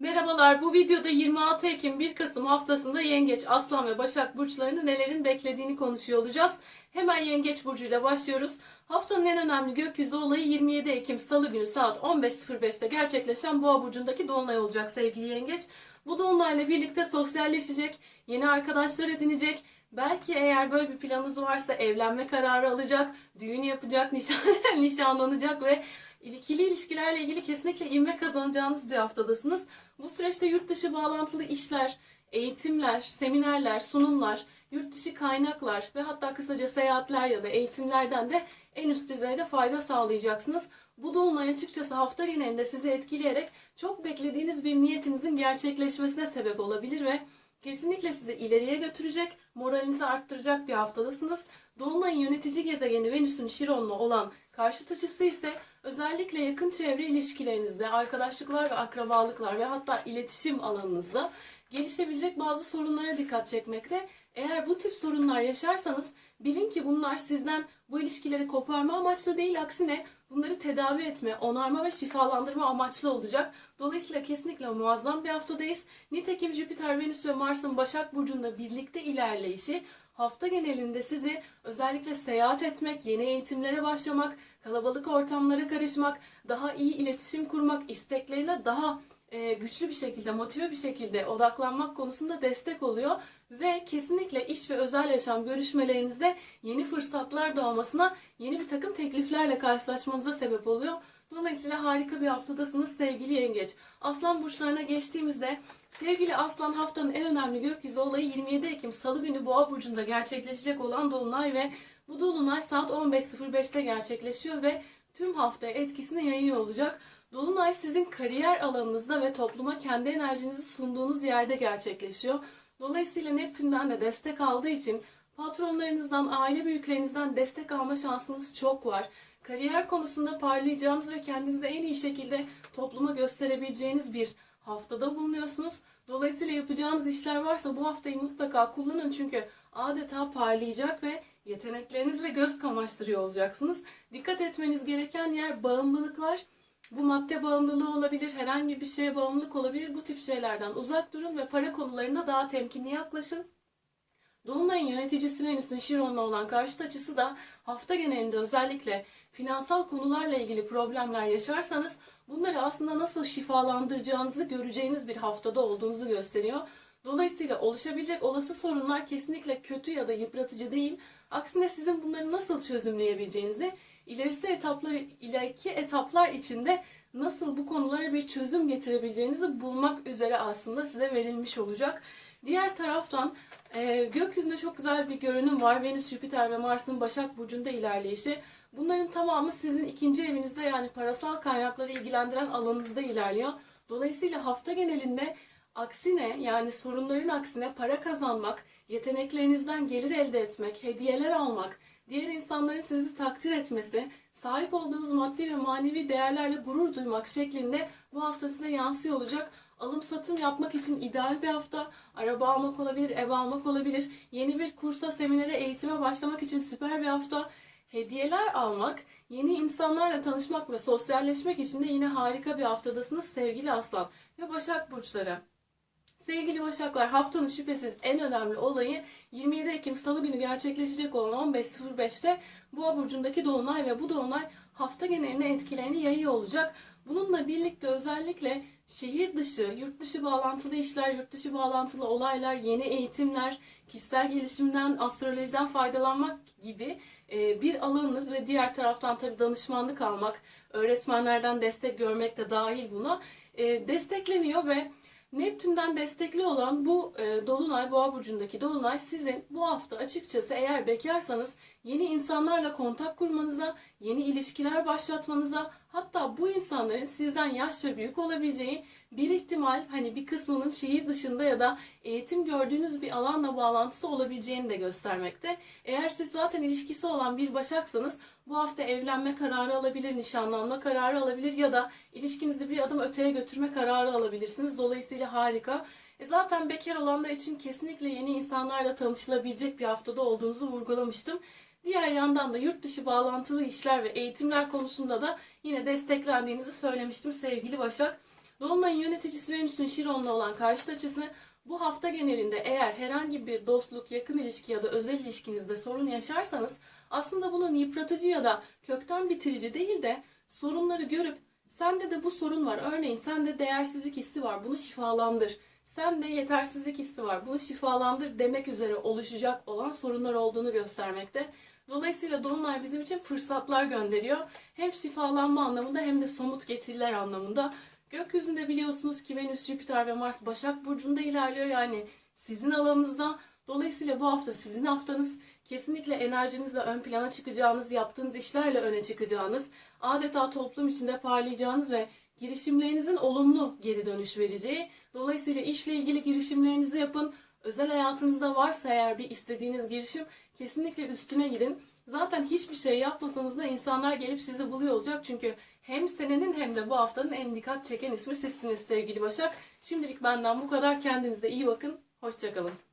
Merhabalar. Bu videoda 26 Ekim 1 Kasım haftasında Yengeç, Aslan ve Başak burçlarını nelerin beklediğini konuşuyor olacağız. Hemen Yengeç burcuyla başlıyoruz. Haftanın en önemli gökyüzü olayı 27 Ekim Salı günü saat 15.05'te gerçekleşen Boğa burcundaki dolunay olacak sevgili Yengeç. Bu dolunayla birlikte sosyalleşecek, yeni arkadaşlar edinecek. Belki eğer böyle bir planınız varsa evlenme kararı alacak, düğün yapacak, nişan, nişanlanacak ve İkili ilişkilerle ilgili kesinlikle ivme kazanacağınız bir haftadasınız. Bu süreçte yurt dışı bağlantılı işler, eğitimler, seminerler, sunumlar, yurt dışı kaynaklar ve hatta kısaca seyahatler ya da eğitimlerden de en üst düzeyde fayda sağlayacaksınız. Bu dolunay açıkçası hafta genelinde sizi etkileyerek çok beklediğiniz bir niyetinizin gerçekleşmesine sebep olabilir ve kesinlikle sizi ileriye götürecek, moralinizi arttıracak bir haftadasınız. Dolunayın yönetici gezegeni Venüs'ün Şiron'la olan karşıt açısı ise özellikle yakın çevre ilişkilerinizde, arkadaşlıklar ve akrabalıklar ve hatta iletişim alanınızda gelişebilecek bazı sorunlara dikkat çekmekte. Eğer bu tip sorunlar yaşarsanız bilin ki bunlar sizden bu ilişkileri koparma amaçlı değil aksine bunları tedavi etme, onarma ve şifalandırma amaçlı olacak. Dolayısıyla kesinlikle muazzam bir haftadayız. Nitekim Jüpiter, Venüs ve Mars'ın Başak Burcu'nda birlikte ilerleyişi hafta genelinde sizi özellikle seyahat etmek, yeni eğitimlere başlamak, kalabalık ortamlara karışmak, daha iyi iletişim kurmak, isteklerine daha e, güçlü bir şekilde, motive bir şekilde odaklanmak konusunda destek oluyor ve kesinlikle iş ve özel yaşam görüşmelerinizde yeni fırsatlar doğmasına, yeni bir takım tekliflerle karşılaşmanıza sebep oluyor. Dolayısıyla harika bir haftadasınız sevgili yengeç. Aslan burçlarına geçtiğimizde sevgili aslan haftanın en önemli gökyüzü olayı 27 Ekim Salı günü Boğa burcunda gerçekleşecek olan dolunay ve bu dolunay saat 15.05'te gerçekleşiyor ve tüm haftaya etkisini yayıyor olacak. Dolunay sizin kariyer alanınızda ve topluma kendi enerjinizi sunduğunuz yerde gerçekleşiyor. Dolayısıyla Neptün'den de destek aldığı için patronlarınızdan, aile büyüklerinizden destek alma şansınız çok var. Kariyer konusunda parlayacağınız ve kendinizi en iyi şekilde topluma gösterebileceğiniz bir haftada bulunuyorsunuz. Dolayısıyla yapacağınız işler varsa bu haftayı mutlaka kullanın çünkü adeta parlayacak ve yeteneklerinizle göz kamaştırıyor olacaksınız. Dikkat etmeniz gereken yer bağımlılıklar. Bu madde bağımlılığı olabilir, herhangi bir şeye bağımlılık olabilir. Bu tip şeylerden uzak durun ve para konularında daha temkinli yaklaşın. Dolunay'ın yöneticisi Venüs'ün Şiron'la olan karşıt açısı da hafta genelinde özellikle finansal konularla ilgili problemler yaşarsanız bunları aslında nasıl şifalandıracağınızı göreceğiniz bir haftada olduğunuzu gösteriyor. Dolayısıyla oluşabilecek olası sorunlar kesinlikle kötü ya da yıpratıcı değil. Aksine sizin bunları nasıl çözümleyebileceğinizi, ilerisi etapları, ileriki etaplar içinde nasıl bu konulara bir çözüm getirebileceğinizi bulmak üzere aslında size verilmiş olacak. Diğer taraftan e, gökyüzünde çok güzel bir görünüm var. Venüs, Jüpiter ve Mars'ın Başak Burcu'nda ilerleyişi. Bunların tamamı sizin ikinci evinizde yani parasal kaynakları ilgilendiren alanınızda ilerliyor. Dolayısıyla hafta genelinde aksine yani sorunların aksine para kazanmak, yeteneklerinizden gelir elde etmek, hediyeler almak, diğer insanların sizi takdir etmesi, sahip olduğunuz maddi ve manevi değerlerle gurur duymak şeklinde bu hafta size yansıyor olacak. Alım satım yapmak için ideal bir hafta. Araba almak olabilir, ev almak olabilir. Yeni bir kursa, seminere, eğitime başlamak için süper bir hafta. Hediyeler almak, yeni insanlarla tanışmak ve sosyalleşmek için de yine harika bir haftadasınız sevgili Aslan ve Başak Burçları. Sevgili Başaklar haftanın şüphesiz en önemli olayı 27 Ekim Salı günü gerçekleşecek olan 15.05'te Boğa burcundaki dolunay ve bu dolunay hafta geneline etkilerini yayıyor olacak. Bununla birlikte özellikle şehir dışı, yurt dışı bağlantılı işler, yurt dışı bağlantılı olaylar, yeni eğitimler, kişisel gelişimden, astrolojiden faydalanmak gibi e, bir alanınız ve diğer taraftan tabii danışmanlık almak, öğretmenlerden destek görmek de dahil buna e, destekleniyor ve Neptün'den destekli olan bu e, Dolunay, Boğa burcundaki Dolunay sizin bu hafta açıkçası eğer bekarsanız yeni insanlarla kontak kurmanıza, yeni ilişkiler başlatmanıza, hatta bu insanların sizden yaşça büyük olabileceği bir ihtimal hani bir kısmının şehir dışında ya da eğitim gördüğünüz bir alanla bağlantısı olabileceğini de göstermekte. Eğer siz zaten ilişkisi olan bir başaksanız bu hafta evlenme kararı alabilir, nişanlanma kararı alabilir ya da ilişkinizde bir adım öteye götürme kararı alabilirsiniz. Dolayısıyla harika. E zaten bekar olanlar için kesinlikle yeni insanlarla tanışılabilecek bir haftada olduğunuzu vurgulamıştım. Diğer yandan da yurt dışı bağlantılı işler ve eğitimler konusunda da yine desteklendiğinizi söylemiştim sevgili Başak. Dolunay'ın yöneticisi Venüs'ün Şiron'la olan karşıt açısını bu hafta genelinde eğer herhangi bir dostluk, yakın ilişki ya da özel ilişkinizde sorun yaşarsanız aslında bunun yıpratıcı ya da kökten bitirici değil de sorunları görüp sende de bu sorun var. Örneğin sende değersizlik hissi var. Bunu şifalandır. Sende yetersizlik hissi var. Bunu şifalandır demek üzere oluşacak olan sorunlar olduğunu göstermekte. Dolayısıyla Dolunay bizim için fırsatlar gönderiyor. Hem şifalanma anlamında hem de somut getiriler anlamında. Gökyüzünde biliyorsunuz ki Venüs, Jüpiter ve Mars Başak Burcu'nda ilerliyor. Yani sizin alanınızda. Dolayısıyla bu hafta sizin haftanız. Kesinlikle enerjinizle ön plana çıkacağınız, yaptığınız işlerle öne çıkacağınız, adeta toplum içinde parlayacağınız ve girişimlerinizin olumlu geri dönüş vereceği. Dolayısıyla işle ilgili girişimlerinizi yapın. Özel hayatınızda varsa eğer bir istediğiniz girişim kesinlikle üstüne gidin. Zaten hiçbir şey yapmasanız da insanlar gelip sizi buluyor olacak. Çünkü hem senenin hem de bu haftanın en dikkat çeken ismi sizsiniz sevgili Başak. Şimdilik benden bu kadar. Kendinize iyi bakın. Hoşçakalın.